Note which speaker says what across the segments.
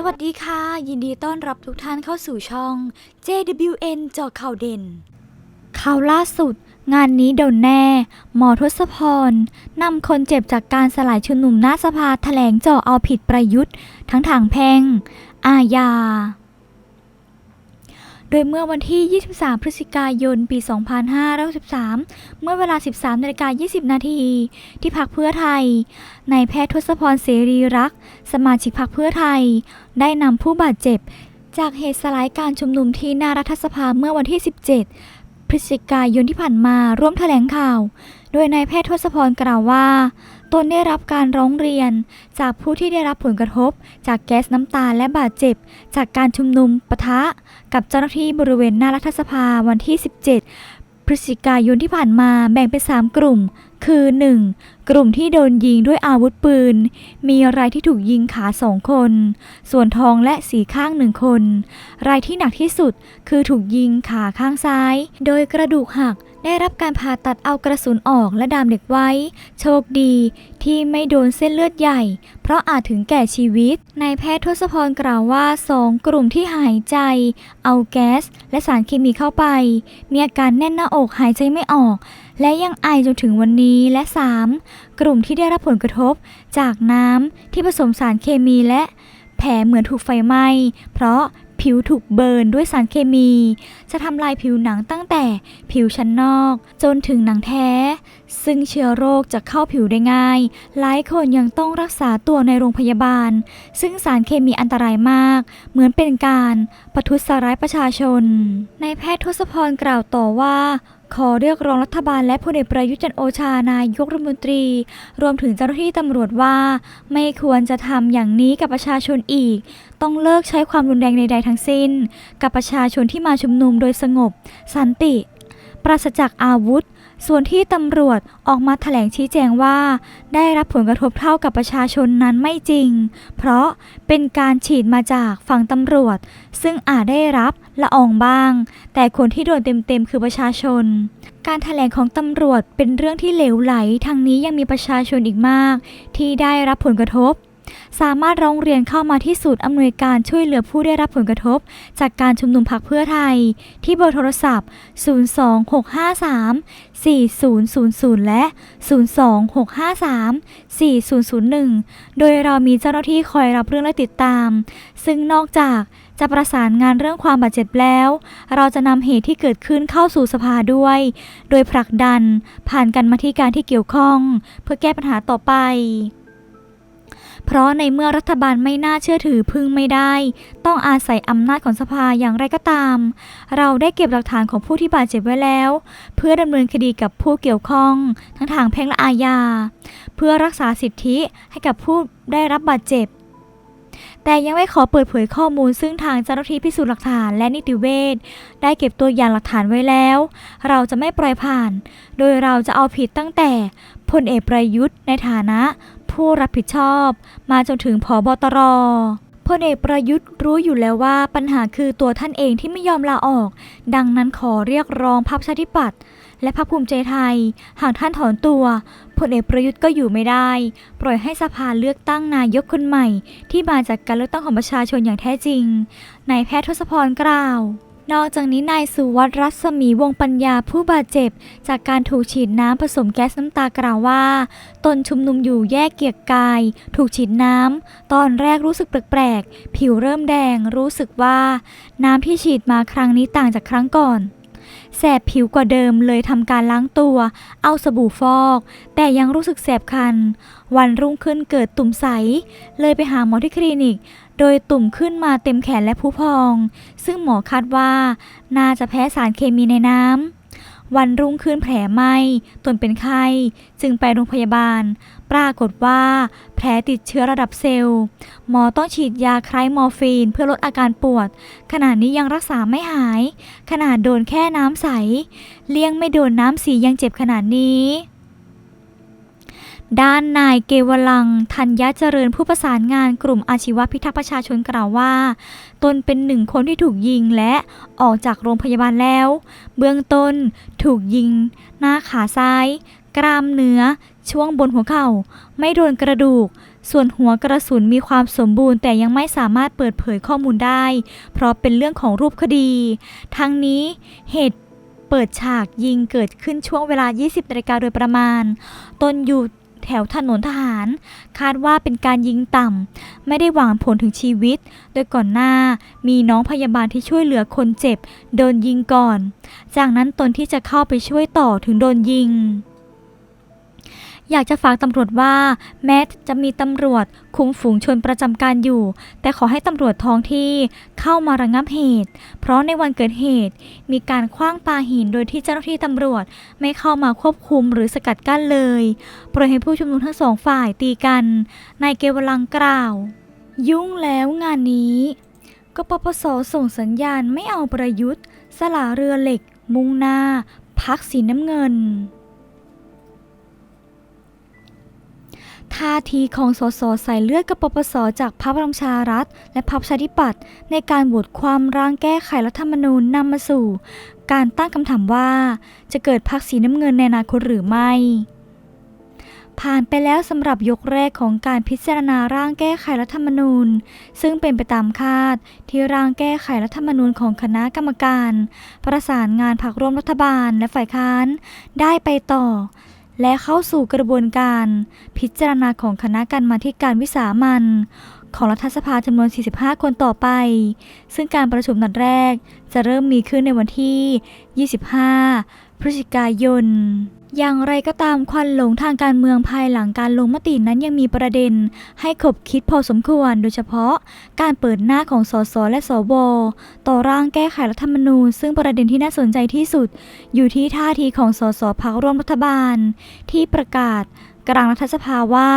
Speaker 1: สวัสดีค่ะ ยินดีต้อนรับทุกท่านเข้าสู่ช่อง JWN เจาะข่าวเด่น ข่าวล่าสุด งานนี้โดนแน่ หมอทศพรนำคนเจ็บจากการสลายชุมนุมหน้าสภาแถลงเจาะเอาผิดประยุทธ์ ทั้งทางแพ่ง อาญา โดยเมื่อวันที่ 23 พฤศจิกายน ปี 2563 เมื่อเวลา 13นาฬิกา20 นาที ที่พักเพื่อไทย นายแพทย์ทศพรเสรีรัก สมาชิกพรรคเพื่อไทย ได้นำผู้บาดเจ็บ จากเหตุสลายการชุมนุมที่หน้ารัฐสภาเมื่อวันที่ 17 พฤศจิกายนที่ผ่านมาร่วมแถลงข่าว โดยนายแพทย์ทศพรกล่าวว่า ตนได้รับการร้องเรียน จากผู้ที่ได้รับผลกระทบ จากแก๊สน้ำตาและบาดเจ็บ จากการชุมนุมปะทะ กับเจ้าหน้าที่บริเวณหน้ารัฐสภาวันที่ 17 พฤศจิกายนที่ผ่านมาแบ่งเป็น 3 กลุ่ม คือ 1. กลุ่มที่โดนยิงด้วยอาวุธปืน มีรายที่ถูกยิงขาสองคน ส่วนทองและสีข้างหนึ่งคน รายที่หนักที่สุดคือถูกยิงขาข้างซ้าย โดยกระดูกหัก ได้รับการผ่าตัดเอากระสุนออกและดามเหล็กไว้ โชคดีที่ไม่โดนเส้นเลือดใหญ่ เพราะอาจถึงแก่ชีวิต นายแพทย์ทศพรกล่าวว่าสองกลุ่มที่หายใจ เอาแก๊ส และสารเคมีเข้าไป มีอาการแน่นหน้าอกหายใจไม่ออก และยังไอจนถึงวันนี้และ 3. กลุ่มที่ได้รับผลกระทบ จากน้ำที่ผสมสารเคมีและแผลเหมือนถูกไฟไหม้เพราะ ผิวถูกเบิร์นด้วยสารเคมี จะทำลายผิวหนังตั้งแต่ผิวชั้นนอก จนถึงหนังแท้ ซึ่งเชื้อโรคจะเข้าผิวได้ง่าย หลายคนยังต้องรักษาตัวในโรงพยาบาล ซึ่งสารเคมีอันตรายมาก เหมือนเป็นการประทุษร้ายประชาชนนายแพทย์ทศพรกล่าวต่อว่าขอเรียกร้องรัฐบาลและพลเอกประยุทธ์จันโอชานายกรัฐมนตรี รวมถึงเจ้าหน้าที่ตำรวจว่า ไม่ควรจะทำอย่างนี้กับประชาชนอีก ต้องเลิกใช้ความรุนแรงใดๆทั้งสิ้น กับประชาชนที่มาชุมนุมโดยสงบ สันติ ปราศจากอาวุธ ส่วนที่ตำรวจออกมาแถลงชี้แจงว่า ได้รับผลกระทบเท่ากับประชาชนนั้นไม่จริง เพราะเป็นการฉีดมาจากฝั่งตำรวจ ซึ่งอาจได้รับละอองบ้าง แต่คนที่โดนเต็มๆคือประชาชนการแถลงของตำรวจเป็นเรื่องที่เหลวไหล ทางนี้ยังมีประชาชนอีกมาก ที่ได้รับผลกระทบ สามารถร้องเรียนเข้ามาที่ศูนย์อำนวยการช่วยเหลือผู้ได้รับผลกระทบ จากการชุมนุมพักเพื่อไทย ที่เบอร์โทรศัพท์ 026534000 และ 026534001 โดยเรามีเจ้าหน้าที่คอยรับเรื่องและติดตาม ซึ่งนอกจากจะประสานงานเรื่องความบาดเจ็บแล้ว เราจะนำเหตุที่เกิดขึ้นเข้าสู่สภาด้วย โดยผลักดันผ่านกันมาที่การที่เกี่ยวข้อง เพื่อแก้ปัญหาต่อไป เพราะในเมื่อรัฐบาลไม่น่าเชื่อถือพึ่งไม่ได้ ต้องอาศัยอำนาจของสภาอย่างไรก็ตาม เราได้เก็บหลักฐานของผู้ที่บาดเจ็บไว้แล้ว เพื่อดำเนินคดีกับผู้เกี่ยวข้อง ทั้งทางแพ่งและอาญา เพื่อรักษาสิทธิให้กับผู้ได้รับบาดเจ็บ แต่ยังไม่ขอเปิดเผยข้อมูลซึ่งทางเจ้าหน้าที่พิสูจน์หลักฐานและนิติเวชได้เก็บตัวอย่างหลักฐานไว้แล้ว เราจะไม่ปล่อยผ่าน โดยเราจะเอาผิดตั้งแต่พลเอกประยุทธ์ในฐานะ ผู้รับผิดชอบ มาจนถึงผอบตรพลเอกประยุทธ์รู้อยู่แล้วว่าปัญหาคือตัวท่านเองที่ไม่ยอมลาออก ดังนั้นขอเรียกร้องพรรคชาธิปัตย์ และพรรคภูมิใจไทย หากท่านถอนตัวพลเอกประยุทธ์ก็อยู่ไม่ได้ ปล่อยให้สภาเลือกตั้งนายกคนใหม่ ที่มาจากการเลือกตั้งของประชาชนอย่างแท้จริงนายแพทย์ทศพรกล่าว นอกจากนี้นายสุวัสด์รัศมีวงปัญญาผู้บาดเจ็บ จากการถูกฉีดน้ำผสมแก๊สน้ำตากล่าวว่า ตนชุมนุมอยู่แยกเกียรติกาย ถูกฉีดน้ำตอนแรกรู้สึกแปลกๆผิวเริ่มแดงรู้สึกว่า น้ำที่ฉีดมาครั้งนี้ต่างจากครั้งก่อน แสบผิวกว่าเดิมเลยทำการล้างตัว เอาสบู่ฟอก แต่ยังรู้สึกแสบคัน วันรุ่งขึ้นเกิดตุ่มใส เลยไปหาหมอที่คลินิก โดยตุ่มขึ้นมาเต็มแขนและผู้พอง ซึ่งหมอคาดว่า น่าจะแพ้สารเคมีในน้ำ วันรุ่งขึ้นแผลไหม้ตนเป็นไข้ จึงไปโรงพยาบาล ปรากฏว่า แผลติดเชื้อระดับเซลล์ หมอต้องฉีดยาคล้ายมอร์ฟีนเพื่อลดอาการปวด ขณะนี้ยังรักษาไม่หาย ขนาดโดนแค่น้ำใส เลี่ยงไม่โดนน้ำสียังเจ็บขนาดนี้ ด้านนายเกวลัง ธัญญเจริญผู้ประสานงานกลุ่มอาชีวพิทักษ์ประชาชนกล่าวว่า ตนเป็นหนึ่งคนที่ถูกยิงและออกจากโรงพยาบาลแล้ว เบื้องต้นถูกยิง หน้าขาซ้าย กรามเนื้อ ช่วงบนหัวเข่า ไม่โดนกระดูก ส่วนหัวกระสุนมีความสมบูรณ์แต่ยังไม่สามารถเปิดเผยข้อมูลได้ เพราะเป็นเรื่องของรูปคดี ทั้งนี้เหตุเปิดฉากยิงเกิดขึ้นช่วงเวลา 20นาฬิกาโดยประมาณ ตนอยู่ แถวถนนทหาร คาดว่าเป็นการยิงต่ำ ไม่ได้หวังผลถึงชีวิต โดยก่อนหน้ามีน้องพยาบาลที่ช่วยเหลือคนเจ็บ โดนยิงก่อน จากนั้นตนที่จะเข้าไปช่วยต่อถึงโดนยิง อยากจะฝากตำรวจว่า แม้จะมีตำรวจคุมฝูงชนประจำการอยู่ แต่ขอให้ตำรวจท้องที่เข้ามาระงับเหตุ เพราะในวันเกิดเหตุ มีการคว้างปาหินโดยที่เจ้าหน้าที่ตำรวจไม่เข้ามาควบคุมหรือสกัดกั้นเลยปล่อยให้ผู้ชุมนุมทั้งสองฝ่ายตีกันนายเกวลังกล่าว ยุ่งแล้วงานนี้ ก็ปปสส่งสัญญาณไม่เอาประยุทธ์ สละเรือเหล็ก มุ่งหน้า พักสีน้ำเงิน ท่าทีของสสใสายเลือดกับปปสจากพรรคพลังประชารัฐ และพรรคประชาธิปัตย์ในการโหวตความร่างแก้ไขรัฐธรรมนูญนำมาสู่ การตั้งคำถามว่า จะเกิดพรรคสีน้ำเงินในอนาคตหรือไม่ ผ่านไปแล้วสำหรับยกแรกของการพิจารณาร่างแก้ไขรัฐธรรมนูญ ซึ่งเป็นไปตามคาดที่ร่างแก้ไขรัฐธรรมนูญของคณะกรรมการ ประสานงานพรรคร่วมรัฐบาลและฝ่ายค้านได้ไปต่อ และเข้าสู่กระบวนการ พิจารณาของคณะกรรมาธิการวิสามันของรัฐสภาจำนวน 45 คนต่อไป ซึ่งการประชุมนัดแรกจะเริ่มมีขึ้นในวันที่ 25 พฤศจิกายน อย่างไรก็ตามควันหลงทางการเมืองภายหลังการลงมตินั้นยังมีประเด็น ให้ขบคิดพอสมควร โดยเฉพาะการเปิดหน้าของสสและสวต่อร่างแก้ไขรัฐธรรมนูญ ซึ่งประเด็นที่น่าสนใจที่สุด อยู่ที่ท่าทีของสสพักร่วมรัฐบาล ที่ประกาศ กลางรัฐสภาว่า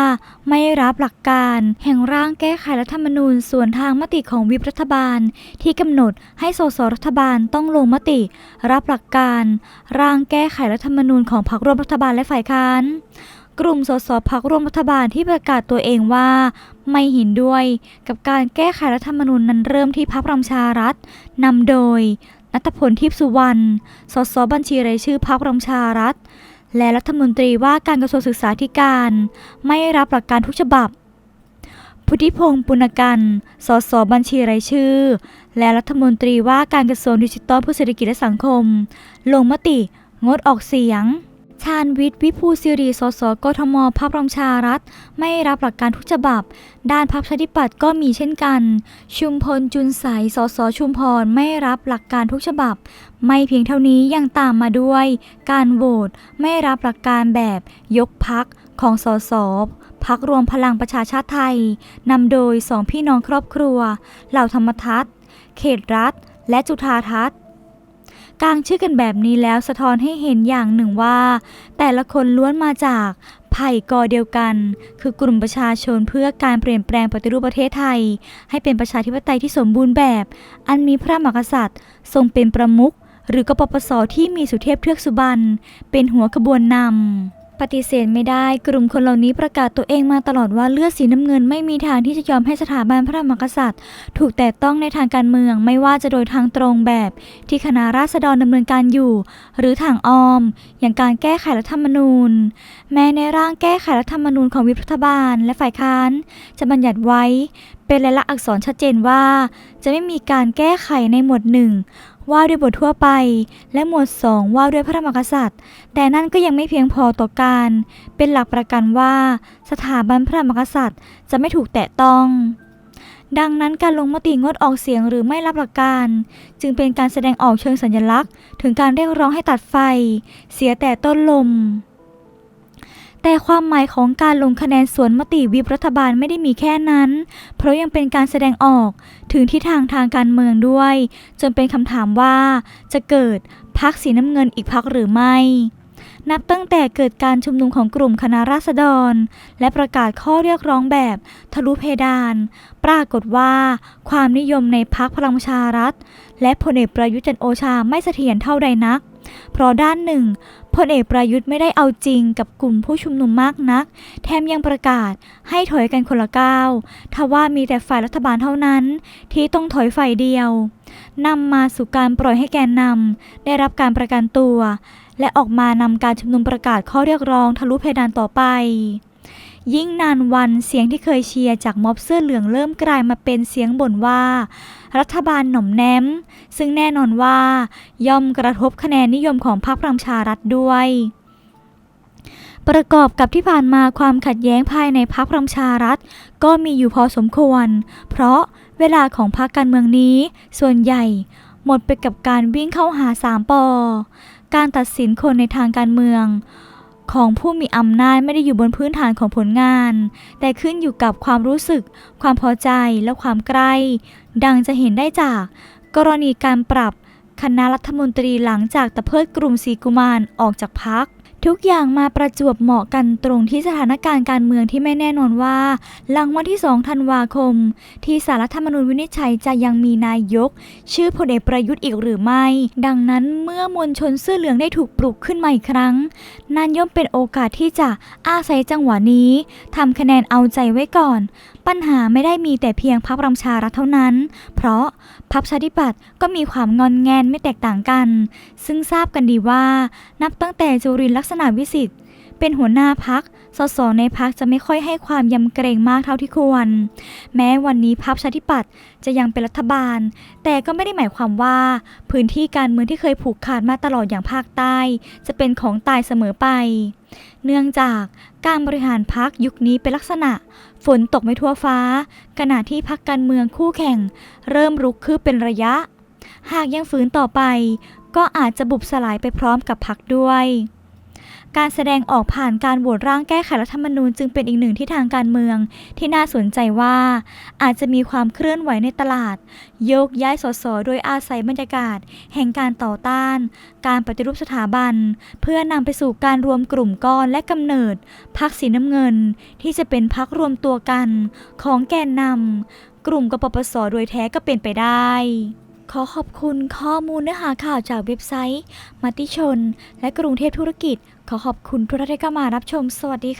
Speaker 1: ไม่รับหลักการ แห่งร่างแก้ไขรัฐธรรมนูญส่วนทางมติของวิปรัฐบาล ที่กำหนดให้สสรัฐบาลต้องลงมติ รับหลักการ ร่างแก้ไขรัฐธรรมนูญของพรรคร่วมรัฐบาลและฝ่ายค้านกลุ่มสสพักร่วมรัฐบาลที่ประกาศตัวเองว่า ไม่เห็นด้วย กับการแก้ไขรัฐธรรมนูญนั้นเริ่มที่พรรคพลังประชารัฐนำโดย นัทพลทิพสุวรรณ สสบัญชีรายชื่อพรรคพลังประชารัฐ และรัฐมนตรีว่าการกระทรวงศึกษาธิการ ไม่รับหลักการทุกฉบับ พุทธิพงศ์ปุณกัน สสบัญชีรายชื่อ และรัฐมนตรีว่าการกระทรวงดิจิทัลเพื่อเศรษฐกิจและสังคม ลงมติงดออกเสียง ชาญวิทย์ วิภูสิริ สส กทมพรรคประชารัฐ ไม่รับหลักการทุกฉบับ ด้านพรรคประชาธิปัตย์ก็มีเช่นกัน ชุมพล จุนใส สส ชุมพร ไม่รับหลักการทุกฉบับ ไม่เพียงเท่านี้ยังตามมาด้วย การโหวตไม่รับหลักการแบบยกพักของสสพักรวมพลังประชาชาติไทย นำโดยสองพี่น้องครอบครัว เหล่าธรรมทัศน์ เขตรัฐ และจุธาทัศน์ กางชื่อกันแบบนี้แล้วสะท้อนให้เห็นอย่างหนึ่งว่า แต่ละคนล้วนมาจากไผ่กอเดียวกัน คือกลุ่มประชาชนเพื่อการเปลี่ยนแปลงปฏิรูปประเทศไทย ให้เป็นประชาธิปไตยที่สมบูรณ์แบบ อันมีพระมหากษัตริย์ ทรงเป็นประมุขหรือกปปสที่มีสุเทพเทือกสุบรรณเป็นหัวขบวนนำ ปฏิเสธไม่ได้กลุ่มคนเหล่านี้ประกาศตัวเองมาตลอดว่าเลือดสีน้ำเงินไม่มีทางที่จะยอมให้สถาบันพระมหากษัตริย์ ถูกแต่ต้องในทางการเมืองไม่ว่าจะโดยทางตรงแบบ ที่คณะราษฎรดำเนินการอยู่ หรือทางอ้อม อย่างการแก้ไขรัฐธรรมนูญ แม้ในร่างแก้ไขรัฐธรรมนูญของวิปรัฐบาล และฝ่ายค้าน จะบัญญัติไว้เป็นลายลักษณ์อักษรชัดเจนว่า จะไม่มีการแก้ไขในหมวดหนึ่ง ว่าด้วยบททั่วไป และหมวด 2 ว่าด้วยพระมหากษัตริย์ แต่นั่นก็ยังไม่เพียงพอต่อการ เป็นหลักประกันว่า สถาบันพระมหากษัตริย์จะไม่ถูกแตะต้องดังนั้นการลงมติงดออกเสียงหรือไม่รับหลักการ จึงเป็นการแสดงออกเชิงสัญลักษณ์ ถึงการเรียกร้องให้ตัดไฟ เสียแต่ต้นลม แต่ความหมายของการลงคะแนนสวนมติวิปรัฐบาลไม่ได้มีแค่นั้น เพราะยังเป็นการแสดงออกถึงทิศทางทางการเมืองด้วย จนเป็นคำถามว่าจะเกิดพักสีน้ำเงินอีกพักหรือไม่ นับตั้งแต่เกิดการชุมนุมของกลุ่มคณะราษฎร และประกาศข้อเรียกร้องแบบทะลุเพดาน ปรากฏว่าความนิยมในพักพลังประชารัฐ และพลเอกประยุทธ์จันโอชาไม่เสถียรเท่าใดนัก เพราะด้านหนึ่งพลเอกประยุทธ์ไม่ได้เอาจริงกับกลุ่มผู้ชุมนุมมากนัก แถมยังประกาศให้ถอยกันคนละก้าวทว่ามีแต่ฝ่ายรัฐบาลเท่านั้น ที่ต้องถอยฝ่ายเดียวนำมาสู่การปล่อยให้แกนนำได้รับการประกันตัว และออกมานำการชุมนุมประกาศข้อเรียกร้องทะลุเพดานต่อไปยิ่งนานวันเสียงที่เคยเชียร์จากม็อบเสื้อเหลืองเริ่มกลายมาเป็นเสียงบ่นว่า รัฐบาลหน่อมแนม ซึ่งแน่นอนว่า ย่อมกระทบคะแนนนิยมของพรรคพลังประชารัฐด้วย ประกอบกับที่ผ่านมาความขัดแย้งภายในพรรคพลังประชารัฐ ก็มีอยู่พอสมควร เพราะเวลาของพรรคการเมืองนี้ ส่วนใหญ่ หมดไปกับการวิ่งเข้าหาสามปอการตัดสินคนในทางการเมือง ของผู้มีอำนาจไม่ได้อยู่บนพื้นฐานของผลงาน แต่ขึ้นอยู่กับความรู้สึก ความพอใจและความใกล้ ดังจะเห็นได้จาก กรณีการปรับคณะรัฐมนตรีหลังจากตะเพิดกลุ่มสีกุมารออกจากพัก ทุกอย่างมาประจวบเหมาะกันตรงที่สถานการณ์การเมืองที่ไม่แน่นอนว่า หลังวันที่ 2 ธันวาคม ที่สารรัฐธรรมนูญวินิจฉัยจะยังมีนายก ชื่อพลเอกประยุทธ์อีกหรือไม่ ดังนั้นเมื่อมวลชนเสื้อเหลืองได้ถูกปลุกขึ้นมาอีกครั้ง นั่นย่อมเป็นโอกาสที่จะอาศัยจังหวะนี้ทำคะแนนเอาใจไว้ก่อนปัญหาไม่ได้มีแต่เพียงพรรคประชารัฐเท่านั้น เพราะพรรคประชาธิปัตย์ก็มีความงอนแงนไม่แตกต่างกัน ซึ่งทราบกันดีว่า นับตั้งแต่จุรินลักษณะวิสิทธิ์ เป็นหัวหน้าพัก สสในพักจะไม่ค่อยให้ความยำเกรงมากเท่าที่ควร แม้วันนี้พรรคชาธิปัตย์จะยังเป็นรัฐบาล แต่ก็ไม่ได้หมายความว่า พื้นที่การเมืองที่เคยผูกขาดมาตลอดอย่างภาคใต้ จะเป็นของตายเสมอไป เนื่องจากการบริหารพักยุคนี้เป็นลักษณะ ฝนตกไม่ทั่วฟ้า ขณะที่พักการเมืองคู่แข่ง เริ่มรุกคืบเป็นระยะ หากยังฝืนต่อไป ก็อาจจะบุบสลายไปพร้อมกับพักด้วย การแสดงออกผ่านการโหวตร่างแก้ไขรัฐธรรมนูญจึงเป็นอีกหนึ่งที่ทางการเมือง ที่น่าสนใจว่าอาจจะมีความเคลื่อนไหวในตลาด โยกย้ายสสโดยอาศัยบรรยากาศ แห่งการต่อต้าน การปฏิรูปสถาบัน เพื่อนำไปสู่การรวมกลุ่มก้อนและกำเนิดพักสีน้ำเงิน ที่จะเป็นพักรวมตัวกัน ของแกนนำกลุ่มกปปสโดยแท้ก็เป็นไปได้ขอขอบคุณข้อมูลเนื้อหาข่าวจากเว็บไซต์ มติชน และกรุงเทพธุรกิจ ขอขอบคุณทุกท่านที่เข้ามารับชม สวัสดีค่ะ